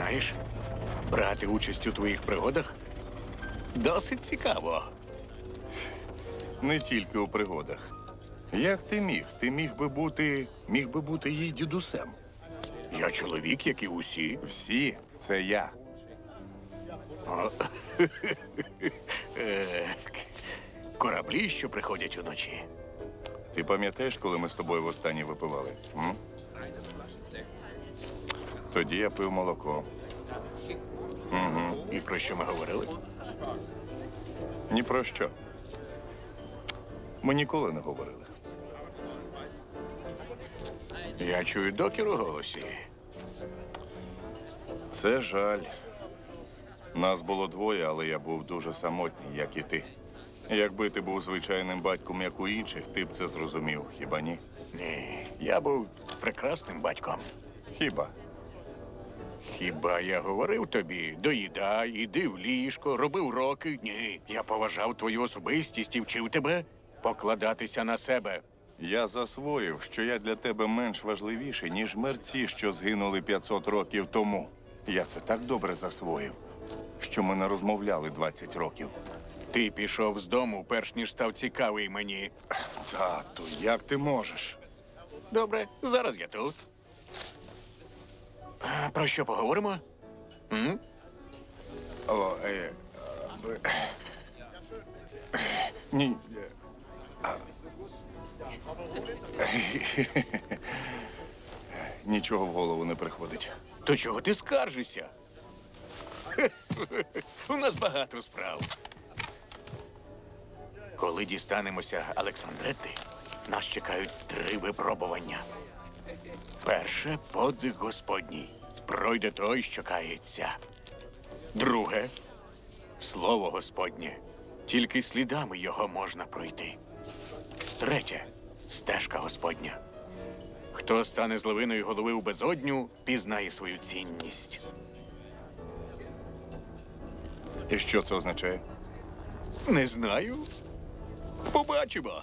Знаєш, брати участь у твоїх пригодах досить цікаво. Не тільки у пригодах. Як ти міг? Ти міг би бути. міг би бути її дідусем. Я чоловік, як і усі. Всі це я. Кораблі, що приходять уночі. Ти пам'ятаєш, коли ми з тобою востаннє випивали? М? Тоді я пив молоко. І про що ми говорили? Ні про що. Ми ніколи не говорили. Я чую докір у голосі. Це жаль. Нас було двоє, але я був дуже самотній, як і ти. Якби ти був звичайним батьком, як у інших, ти б це зрозумів, хіба ні? Ні, я був прекрасним батьком. Хіба? Хіба я говорив тобі, доїдай, іди в ліжко, роби уроки? Ні. Я поважав твою особистість і вчив тебе покладатися на себе. Я засвоїв, що я для тебе менш важливіший, ніж мерці, що згинули 500 років тому. Я це так добре засвоїв, що ми не розмовляли 20 років. Ти пішов з дому, перш ніж став цікавий мені. Тату, як ти можеш? Добре, зараз я тут. А, про що поговоримо? М? О, е, е, ні. е, а. Нічого в голову не приходить. То чого ти скаржишся? У нас багато справ. Коли дістанемося Олександрети, нас чекають три випробування. Перше подвиг Господній. Пройде той, що кається. Друге слово Господнє. Тільки слідами його можна пройти. Третє стежка Господня. Хто стане з левиною голови у безодню, пізнає свою цінність. І що це означає? Не знаю. Побачимо.